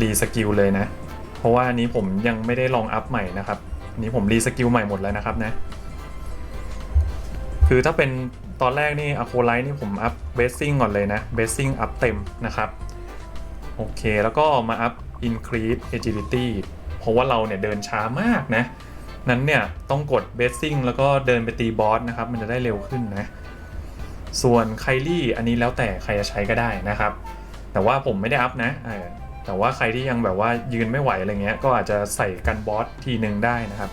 รีสกิลเลยนะ เพราะว่าอันนี้ผมยังไม่ได้ลองอัพใหม่นะครับนนี้ผมรีสกิลใหม่หมดแล้วนะครับนะ คือถ้าเป็นตอนแรกนี่อะโคไลท์นี่ผมอัพเบสซิ่งก่อนเลยนะเบสซิ่งอัพเต็มนะครับ โอเคแล้วก็มาอัพ increase agility เพราะว่าเราเนี่ยเดินช้ามากนะ นั้นเนี่ยต้องกดเบสซิ่งแล้วก็เดินไปตีบอสนะครับ มันจะได้เร็วขึ้นนะ ส่วนไคลี่อันนี้แล้วแต่ใครจะใช้ก็ได้นะครับ แต่ว่าผมไม่ได้อัพนะ แต่ว่าใครที่ยังแบบว่ายืนไม่ไหวอะไรเงี้ยก็อาจจะใส่กันบอสทีหนึ่งได้นะครับ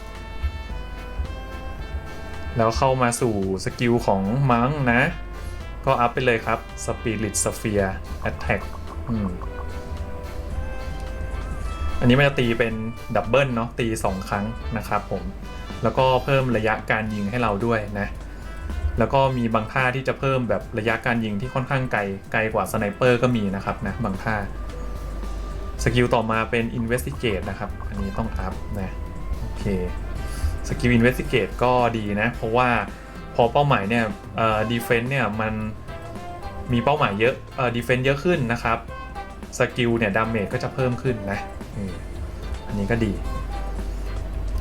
แล้วเข้ามาสู่สกิลของมังนะ ก็อัพไปเลยครับ Spirit Sphere Attack อันนี้มันจะตีเป็นดับเบิลเนาะตี 2 ครั้งนะครับผม แล้วก็เพิ่มระยะการยิงให้เราด้วยนะแล้วก็มีบางท่าที่จะเพิ่มแบบระยะการยิงที่ค่อนข้างไกลไกลกว่าสไนเปอร์ก็มีนะครับนะบางท่า สกิลต่อมาเป็น Investigate นะครับ อันนี้ต้องอัพนะโอเคสกิล Investigate ก็ดีนะ เพราะว่าพอเป้าหมายเนี่ยเอ่อ defense เนี่ยมันมีเป้าหมายเยอะเอ่อ defense เยอะขึ้นนะครับสกิลเนี่ย damage ก็จะเพิ่มขึ้นนะอันนี้ก็ดี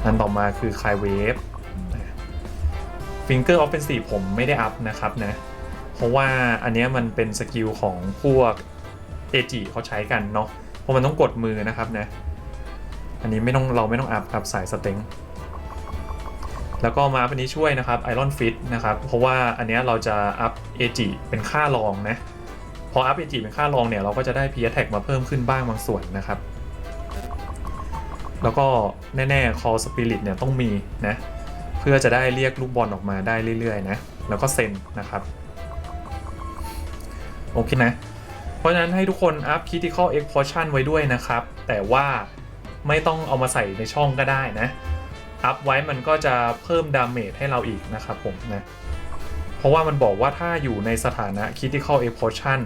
อันต่อมาคือ c l y Wave Finger Offensive ผมไม่ได้อัพนะครับนะ เพราะว่าอันนี้มันเป็นสกิลของพวกเอจิเขาใช้กันเนาะ เพราะมันต้องกดมือนะครับนะ อันนี้ไม่ต้องเราไม่ต้องอัพครับสายสเต็งแล้วก็มาอัพอันนี้ช่วยนะครับ Iron Fit นะครับ เพราะว่าอันนี้เราจะอัพเอจิเป็นค่ารองนะ พออัพเอจิเป็นค่ารองเนี่ย เราก็จะได้พีแท็กมาเพิ่มขึ้นบ้างบางส่วนนะครับ แล้วก็แน่ๆ Call Spirit เนี่ยต้องมีนะ เพื่อจะได้เรียกลูกบอลออกมาได้เรื่อยๆนะ แล้วก็เซ็นนะครับ โอเคนะ ราะฉะนั้นให้ทุกคนอัพ Critical Explosion ไว้ด้วยนะครับ แต่ว่าไม่ต้องเอามาใส่ในช่องก็ได้นะ อัพไว้มันก็จะเพิ่มดาเมจให้เราอีกนะครับผมนะ เพราะว่ามันบอกว่าถ้าอยู่ในสถานะ Critical Explosion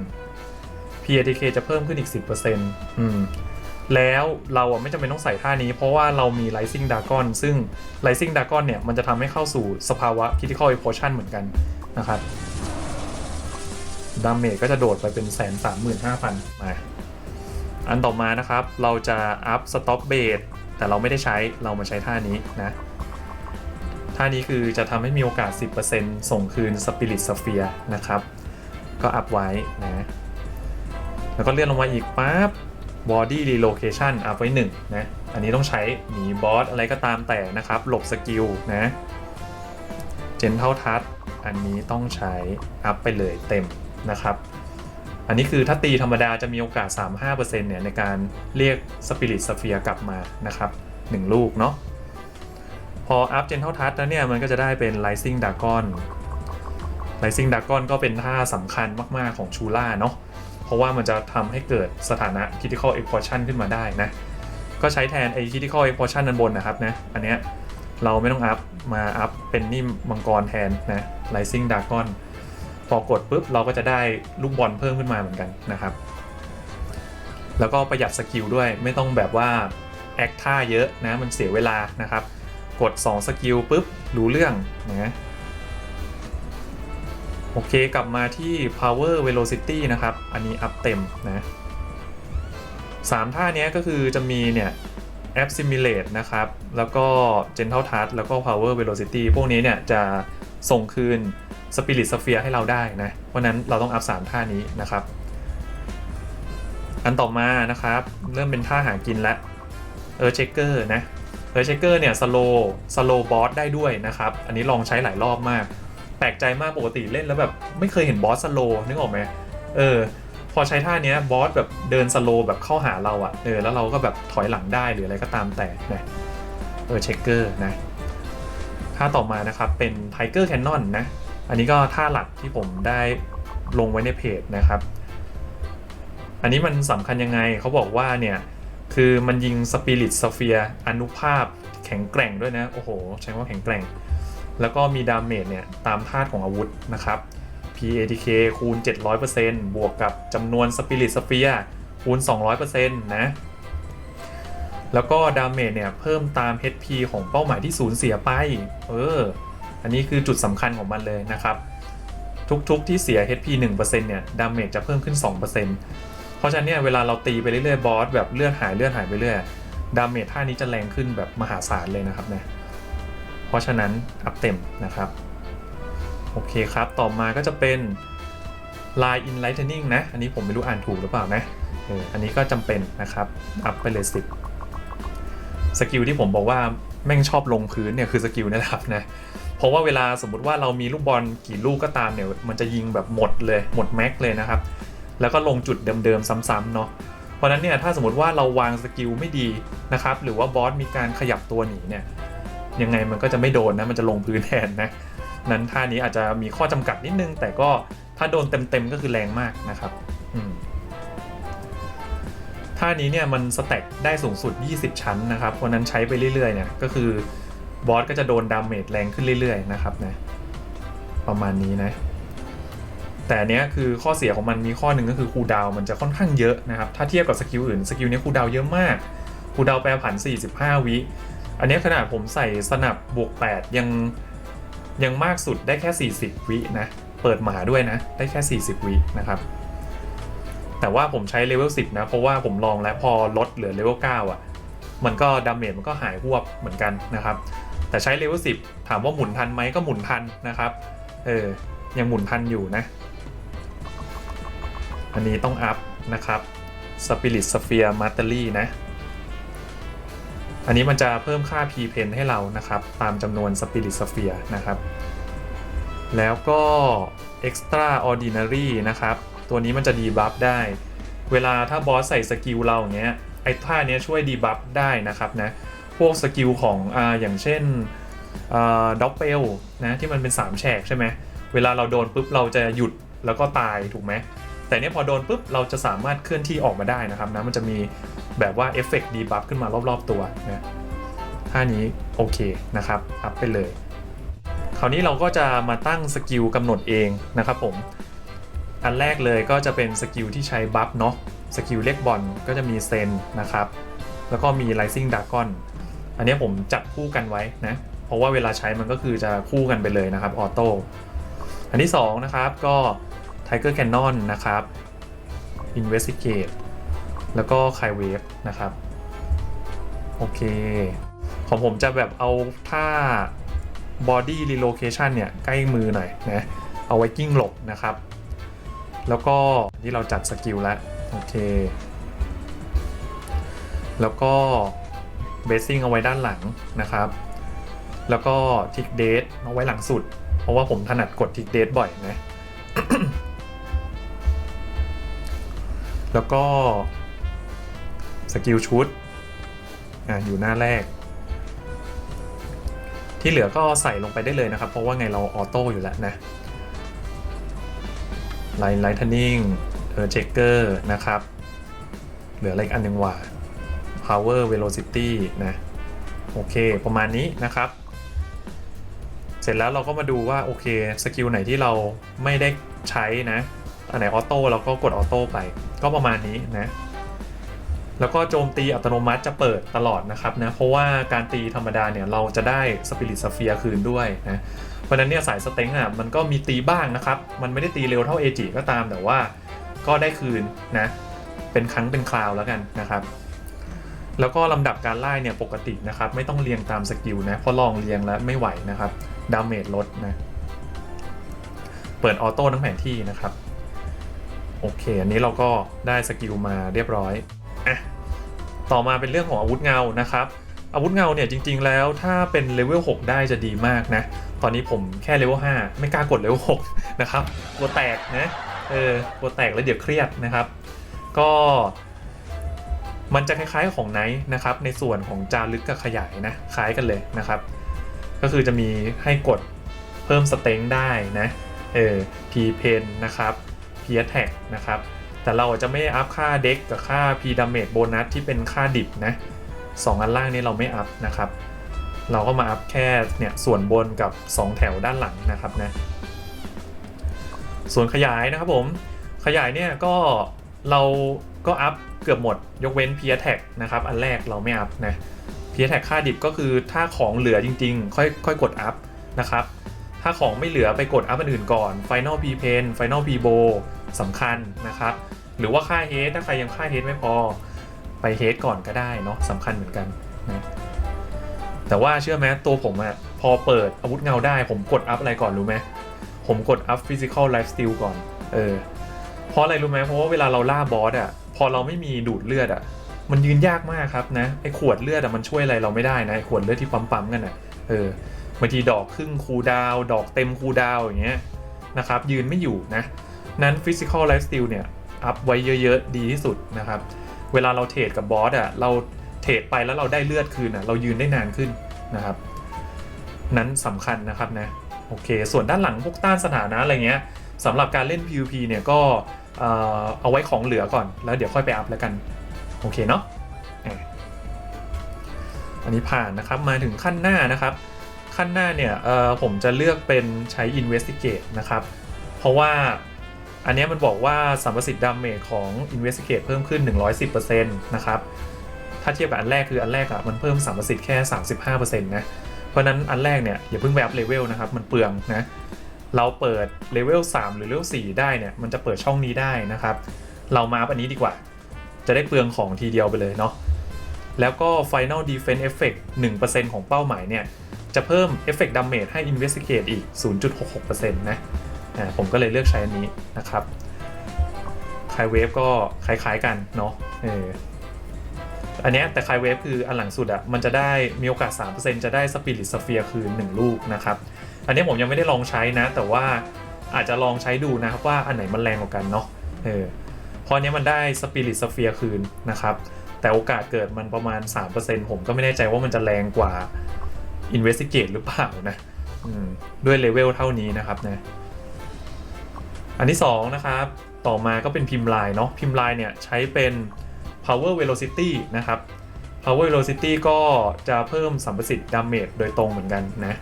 PATK จะเพิ่มขึ้นอีก 10%อืมแล้วเราไม่จำเป็นต้องใส่ท่านี้ เพราะว่าเรามี Rising Dragon ซึ่ง Rising Dragon เนี่ย มันจะทำให้เข้าสู่สภาวะ Critical Eposion เหมือนกันนะครับ ดาเมจก็จะโดดไปเป็นแสนสามหมื่นห้าพันมา อันต่อมานะครับ เราจะอัพ Stop Base แต่เราไม่ได้ใช้เรามาใช้ท่านี้นะ ท่านี้คือจะทำให้มีโอกาส 10%ส่งคืน Spirit Sphere นะครับ ก็อัพไว้นะ แล้วก็เลื่อนลงมาอีกปั๊บ body relocation อัพไว้1นะ อันนี้ต้องใช้หนีบอสอะไรก็ตามแต่นะครับ หลบสกิลนะ gentle touch อันนี้ต้องใช้อัพไปเลยเต็ม นะครับ อันนี้คือถ้าตีธรรมดาจะมีโอกาส 35%เนี่ยในการเรียก Spirit Sphere กลับมานะครับ1ลูกเนาะพออัพ gentle touch แล้วเนี่ยมันก็จะได้เป็น rising dragon rising dragon ก็เป็นท่าสำคัญมากๆของชูล่าเนาะเพราะว่ามันจะทำให้เกิดสถานะ critical explosion ขึ้นมาได้นะ ก็ใช้แทนไอ้ critical explosion ด้นบนนะครับนะอันเนี้ยเราไม่ต้องอัพมาอัพเป็นนิ่มมังกรแทนนะ rising dragon พอกดปุ๊บเราก็จะได้ลูกบอลเพิ่มขึ้นมาเหมือนกันนะครับ แล้วก็ประหยัดสกิลด้วยไม่ต้องแบบว่าแอคท่าเยอะนะมันเสียเวลานะครับ กด 2 สกิลปุ๊บรู้เรื่องนะโอเคกลับมาที่ power velocity นะครับ อันนี้อัพเต็มนะสามท่านี้ก็คือจะมีเนี่ย app simulate นะครับ แล้วก็ gentle touch แล้วก็ power velocity พวกนี้เนี่ยจะส่งคืน spirit sphere ให้เราได้นะเพราะนั้นเราต้องอัพสามท่านี้นะครับ อันต่อมานะครับ เริ่มเป็นท่าหากินแล้วเออเชคเกอร์นะเออเชคเกอร์เนี่ยสโลสโลบอสได้ด้วยนะครับ อันนี้ลองใช้หลายรอบมาก แปลกใจมากปกติเล่นแล้วแบบไม่เคยเห็นบอสสโลนึกออกไหมเออพอใช้ท่าเนี้ยบอสแบบเดินสโลแบบเข้าหาเราอะ่ะเออแล้วเราก็แบบถอยหลังได้หรืออะไรก็ตามแต่นะเออเชคเกอร์นะท่าต่อมานะครับเป็นไทเกอร์แคนนอนนะ อันนี้ก็ท่าหลักที่ผมได้ลงไว้ในเพจนะครับ อันนี้มันสำคัญยังไงเขาบอกว่าเนี่ยคือมันยิงสปิริตสเฟียอนุภาพแข็งแกร่งด้วยนะ โอ้โห ใช้ว่าแข็งแกร่ง แล้วก็มีดาเมจเนี่ย ตามธาตุของอาวุธนะครับ PATK คูณ 700%บวกกับจำนวน Spirit Sphere คูณ 200%นะ แล้วก็ดาเมจเนี่ย เพิ่มตาม HP ของเป้าหมายที่สูญเสียไป เออ อันนี้คือจุดสำคัญของมันเลยนะครับ ทุกๆที่เสีย HP 1%เนี่ยดาเมจจะเพิ่มขึ้น 2%เพราะฉะนั้นเนี่ยเวลาเราตีไปเรื่อยๆบอสแบบเลือดหายเลือดหายไปเรื่อยดาเมจท่านี้จะแรงขึ้นแบบมหาศาลเลยนะครับเนี่ยเพราะฉะนั้นอัพเต็มนะครับโอเคครับต่อมาก็จะเป็น Line Enlightening นะ อันนี้ผมไม่รู้อ่านถูกหรือเปล่านะเอออันนี้ก็จำเป็นนะครับ อัพไปเลย 10 สกิลที่ผมบอกว่าแม่งชอบลงพื้นเนี่ยคือสกิลนะครับนะ เพราะว่าเวลาสมมุติว่าเรามีลูกบอลกี่ลูกก็ตามเนี่ยมันจะยิงแบบหมดเลยหมดแม็กเลยนะครับ แล้วก็ลงจุดเดิมๆซ้ำๆเนาะเพราะฉะนั้นเนี่ยถ้าสมมติว่าเราวางสกิลไม่ดีนะครับหรือว่าบอสมีการขยับตัวหนีเนี่ยยังไงมันก็จะไม่โดนนะมันจะลงพื้นแทนนะนั้นท่านี้อาจจะมีข้อจำกัดนิดนึง แต่ก็ถ้าโดนเต็มๆก็คือแรงมากนะครับท่านี้เนี่ยมันสแต็กได้สูงสุด 20 ชั้นนะครับเพราะนั้นใช้ไปเรื่อยๆเนี่ยก็คือ บอสก็จะโดนดาเมจแรงขึ้นเรื่อยๆนะครับนะประมาณนี้นะ แต่อันเนี้ยคือข้อเสียของมันมีข้อหนึ่งก็คือคูดาวมันจะค่อนข้างเยอะนะครับ ถ้าเทียบกับสกิลอื่นสกิลนี้คูดาวเยอะมากคูดาวแปรผัน 45 วิ อันนี้ขนาดผมใส่สนับบวก 8 ยังยังมากสุดได้แค่ 40 วินะ เปิดหมาด้วยนะ ได้แค่ 40 วินะครับ แต่ว่าผมใช้เลเวล 10 นะ เพราะว่าผมลองแล้วพอลดเหลือเลเวล 9 อะ มันก็ดาเมจมันก็หายหวบเหมือนกันนะครับ แต่ใช้เลเวล10ถามว่าหมุนทันไหมก็หมุนทันนะครับ เออ ยังหมุนทันอยู่นะ อันนี้ต้องอัพนะครับ Spirit Sphere Mastery นะ อันนี้มันจะเพิ่มค่า P pen ให้เรานะครับ ตามจำนวน Spirit Sphere นะครับ แล้วก็ Extra Ordinary นะครับ ตัวนี้มันจะดีบัฟได้ เวลาถ้าบอสใส่สกิลเราอย่างเงี้ยไอ้ท่าเนี้ยช่วยดีบัฟได้นะครับนะ พวกสกิลของอ่าอย่างเช่นด็อกเปลนะที่มันเป็น 3 แฉกใช่ไหมเวลาเราโดนปุ๊บเราจะหยุดแล้วก็ตายถูกไหมแต่เนี้ยพอโดนปุ๊บเราจะสามารถเคลื่อนที่ออกมาได้นะครับนะมันจะมีแบบว่าเอฟเฟกต์ดีบัฟขึ้นมารอบๆตัวนะท่านี้โอเคนะครับอัพไปเลย คราวนี้เราก็จะมาตั้งสกิลกำหนดเองนะครับผม อันแรกเลยก็จะเป็นสกิลที่ใช้บัฟเนาะสกิลเรียกบอลก็จะมีเซนนะครับ แล้วก็มี Rising Dragon อัน อันนี้ผมจับคู่กันไว้นะ เพราะว่าเวลาใช้มันก็คือจะคู่กันไปเลยนะครับออโต้อันที่2นะครับก็ Tiger Cannon นะครับ Investigate แล้วก็ k y Wave นะครับ โอเค ของผมจะแบบเอาท่า Body Relocation เนี่ย ใกล้มือหน่อยนะ เอาไว้กิ้งหลบนะครับ แล้วก็ที่เราจัดสกิลแล้ว โอเค แล้วก็ เบสซิ่งเอาไว้ด้านหลังนะครับ แล้วก็ทิกเดทเอาไว้หลังสุด เพราะว่าผมถนัดกดทิกเดทบ่อยนะ แล้วก็สกิลชุดอะอยู่หน้าแรก ที่เหลือก็ใส่ลงไปได้เลยนะครับ เพราะว่าไงเราออโต้อยู่แล้วนะไลน์ไลท์เทนนิ่งเออเช็คเกอร์นะครับ เหลืออะไรอีกอันหนึ่งว่า power velocity นะโอเค ประมาณนี้นะครับ เสร็จแล้วเราก็มาดูว่า โอเคสกิลไหนที่เราไม่ได้ใช้นะ อันไหนออโต้เราก็กดออโต้ไป ก็ประมาณนี้นะ แล้วก็โจมตีอัตโนมัติจะเปิดตลอดนะครับนะ เพราะว่าการตีธรรมดาเนี่ย เราจะได้สปิริตสเฟียคืนด้วยนะ เพราะฉะนั้นเนี่ยสายสเต็งอะมันก็มีตีบ้างนะครับ มันไม่ได้ตีเร็วเท่าเอจิก็ตามแต่ว่าก็ได้คืนนะ เป็นครั้งเป็นคราวแล้วกันนะครับ แล้วก็ลำดับการไล่เนี่ยปกตินะครับไม่ต้องเรียงตามสกิลนะเพราะลองเรียงแล้วไม่ไหวนะครับดาเมจลดนะเปิดออโต้ทั้งแผนที่นะครับโอเค อันนี้เราก็ได้สกิลมาเรียบร้อยอะต่อมาเป็นเรื่องของอาวุธเงานะครับ อาวุธเงาเนี่ยจริง ๆ แล้วถ้าเป็นเลเวล6ได้จะดีมากนะ ตอนนี้ผมแค่เลเวล5ไม่กล้ากดเลเวล6นะครับกลัวแตกนะเออกลัวแตกแล้วเดี๋ยวเครียดนะครับ ก็ มันจะคล้ายๆของไนท์นะครับ ในส่วนของจารึกกับขยายนะ คล้ายกันเลยนะครับ ก็คือจะมีให้กดเพิ่มสเต็งได้นะเออ P pen นะครับ P attack นะครับ แต่เราจะไม่อัพค่าเด็กกับค่า P damage โบนัสที่เป็นค่าดิบนะสองอันล่างนี้เราไม่อัพนะครับ เราก็มาอัพแค่เนี่ยส่วนบนกับ 2 แถวด้านหลังนะครับนะส่วนขยายนะครับผม ขยายเนี่ยก็เราก็อัพ กือบหมด ยกเว้น P attack นะครับ อันแรกเราไม่อัพนะ P attack ค่าดิบก็คือถ้าของเหลือจริงๆ ค่อยค่อยกดอัพนะครับ ถ้าของไม่เหลือไปกดอัพอันอื่นก่อน Final P pen Final P bow สำคัญนะครับ หรือว่าค่าเฮดถ้าใครยังค่าเฮดไม่พอ ไปเฮดก่อนก็ได้เนาะสำคัญเหมือนกันนะแต่ว่าเชื่อไหมตัวผมอะพอเปิดอาวุธเงาได้ ผมกดอัพอะไรก่อนรู้ไหมผมกดอัพ physical life steal ก่อน เออ เพราะอะไรรู้ไหมเพราะว่าเวลาเราล่าบอสอะ พอเราไม่มีดูดเลือดอะมันยืนยากมากครับนะไอ้ขวดเลือดอะมันช่วยอะไรเราไม่ได้นะไอ้ขวดเลือดที่ปั๊มๆกันอะเออบางทีดอกครึ่งคูดาว ดอกเต็มคูดาวอย่างเงี้ยนะครับยืนไม่อยู่นะ นั้น Physical Life Steal เนี่ยอัพไว้เยอะๆ ดีที่สุดนะครับ เวลาเราเทรดกับบอสอะเราเทรดไปแล้วเราได้เลือดคืนอะเรายืนได้นานขึ้นนะครับ นั้นสำคัญนะครับนะโอเค ส่วนด้านหลังพวกต้านสถานะอะไรเงี้ยสำหรับการเล่น PVP เนี่ยก็ เอาไว้ของเหลือก่อน แล้วเดี๋ยวค่อยไปอัพแล้วกัน โอเคเนาะอันนี้ผ่านนะครับมาถึงขั้นหน้านะครับ ขั้นหน้าเนี่ยผมจะเลือกเป็นใช้ Investigate นะครับ เพราะว่าอันนี้มันบอกว่าสัมประสิทธิ์ดาเมจของ Investigate เพิ่มขึ้น 110%นะครับถ้าเทียบกับอันแรกคืออันแรกอะมันเพิ่มสัมประสิทธิ์แค่ 35%นะเพราะฉะนั้นอันแรกเนี่ยอย่าเพิ่งไปอัพเลเวลนะครับ มันเปลืองนะ เราเปิดเลเวล3หรือเลเวล4ได้เนี่ยมันจะเปิดช่องนี้ได้นะครับ เรามาอันนี้ดีกว่า จะได้เปลืองของทีเดียวไปเลยเนาะแล้วก็ Final Defense Effect 1%ของเป้าหมายเนี่ย จะเพิ่ม Effect Damage ให้ Investigate อีก 0.66%นะผมก็เลยเลือกใช้อันนี้นะครับคายเวฟก็คล้ายๆกันเนาะเอออันนี้แต่คายเวฟคืออันหลังสุดอะมันจะได้มีโอกาส 3%จะได้สปิริตสเฟียคืน1ลูกนะครับ อันนี้ผมยังไม่ได้ลองใช้นะ แต่ว่าอาจจะลองใช้ดูนะครับว่าอันไหนมันแรงกว่ากันเนาะเออพราะอันเนี้ยมันได้สปิริตสเฟียคืนนะครับ แต่โอกาสเกิดมันประมาณ 3%ผมก็ไม่แน่ใจว่ามันจะแรงกว่า Investigate หรือเปล่านะด้วยเลเวลเท่านี้นะครับนะอันที่ 2 นะครับ ต่อมาก็เป็นพิมพ์ลายเนาะพิมพ์ลายเนี่ยใช้เป็น power velocity นะครับ power velocity ก็จะเพิ่มสัมประสิทธิ์ damage โดยตรงเหมือนกันนะ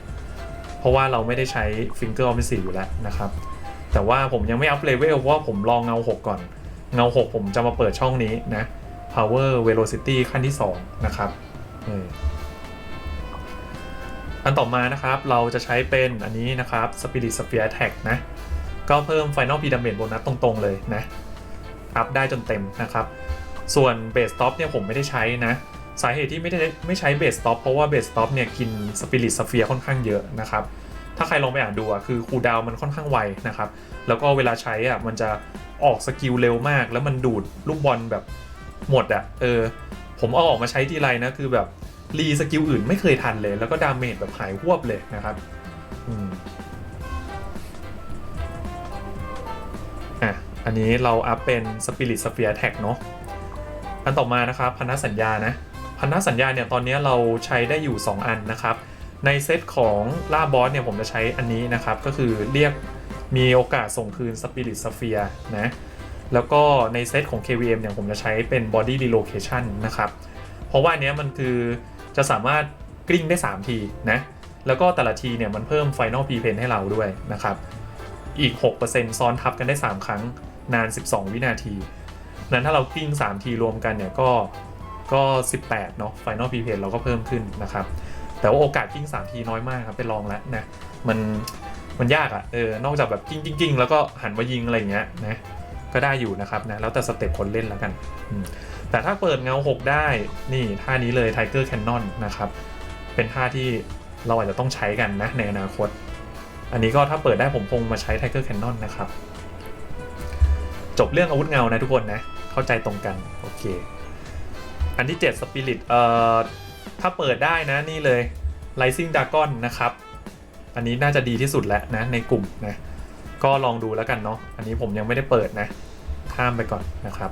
เพราะว่าเราไม่ได้ใช้ finger offensive อยู่แล้วนะครับ แต่ว่าผมยังไม่อัพเลเวลเพราะว่าผมลองเงา 6 ก่อน เงา 6 ผมจะมาเปิดช่องนี้นะ power velocity ขั้นที่ 2 นะครับอันต่อมานะครับเราจะใช้เป็นอันนี้นะครับ spirit sphere attack นะ ก็เพิ่ม Final P Damage โบนัสตรงๆเลยนะอัพได้จนเต็มนะครับ ส่วน Base Stop เนี่ยผมไม่ได้ใช้นะ สาเหตุที่ไม่ได้ไม่ใช้ Base Stop เพราะว่า Base Stop เนี่ยกิน Spirit Sphere ค่อนข้างเยอะนะครับ ถ้าใครลองไปอ่านดูอะคือคูดาวมันค่อนข้างไวนะครับ แล้วก็เวลาใช้อะมันจะออกสกิลเร็วมาก แล้วมันดูดลูกบอลแบบหมดอะเออ ผมเอาออกมาใช้ทีไรนะคือแบบรีสกิลอื่นไม่เคยทันเลย แล้วก็ดาเมจแบบหายหวบเลยนะครับอืมอะอันนี้เราอัพเป็น Spirit Sphere Attack เนาะอันต่อมานะครับพันธสัญญานะ พันธสัญญาเนี่ยตอนนี้เราใช้ได้อยู่ 2 อันนะครับ ในเซตของล่าบอสเนี่ยผมจะใช้อันนี้นะครับ ก็คือเรียกมีโอกาสส่งคืน Spirit Sphere นะแล้วก็ในเซตของ KVM เนี่ยผมจะใช้เป็น Body Relocation นะครับ เพราะว่าอันเนี้ยมันคือจะสามารถกลิ้งได้ 3 ทีนะแล้วก็แต่ละทีเนี่ยมันเพิ่ม Final P Pen ให้เราด้วยนะครับ อีก 6%ซ้อนทับกันได้ 3 ครั้งนาน 12 วินาที นั้นถ้าเรากลิ้ง 3 ทีรวมกันเนี่ยก็ ก็ 18 เนาะ Final P Pen เราก็เพิ่มขึ้นนะครับ แต่ว่าโอกาสกิ้ง 3 ทีน้อยมากครับไปลองแล้วนะ มันมันยากอะ่ะ เออ นอกจากแบบกิ้งกิ้งยิงแล้วก็หันมายิงอะไรอย่างเงี้ยนะ ก็ได้อยู่นะครับนะ แล้วแต่สเต็ปคนเล่นแล้วกัน แต่ถ้าเปิดเงา 6 ได้ นี่ท่านี้เลย Tiger Cannon นะครับ เป็นท่าที่เราอาจจะต้องใช้กันนะในอนาคต อันนี้ก็ถ้าเปิดได้ผมคงมาใช้ Tiger Cannon นะครับ จบเรื่องอาวุธเงานะทุกคนนะ เข้าใจตรงกัน โอเค อันที่7 Spirit เอ่อถ้าเปิดได้นะนี่เลย Rising Dragon นะครับ อันนี้น่าจะดีที่สุดแล้วนะในกลุ่มนะ ก็ลองดูแล้วกันเนาะ อันนี้ผมยังไม่ได้เปิดนะ ข้ามไปก่อนนะครับ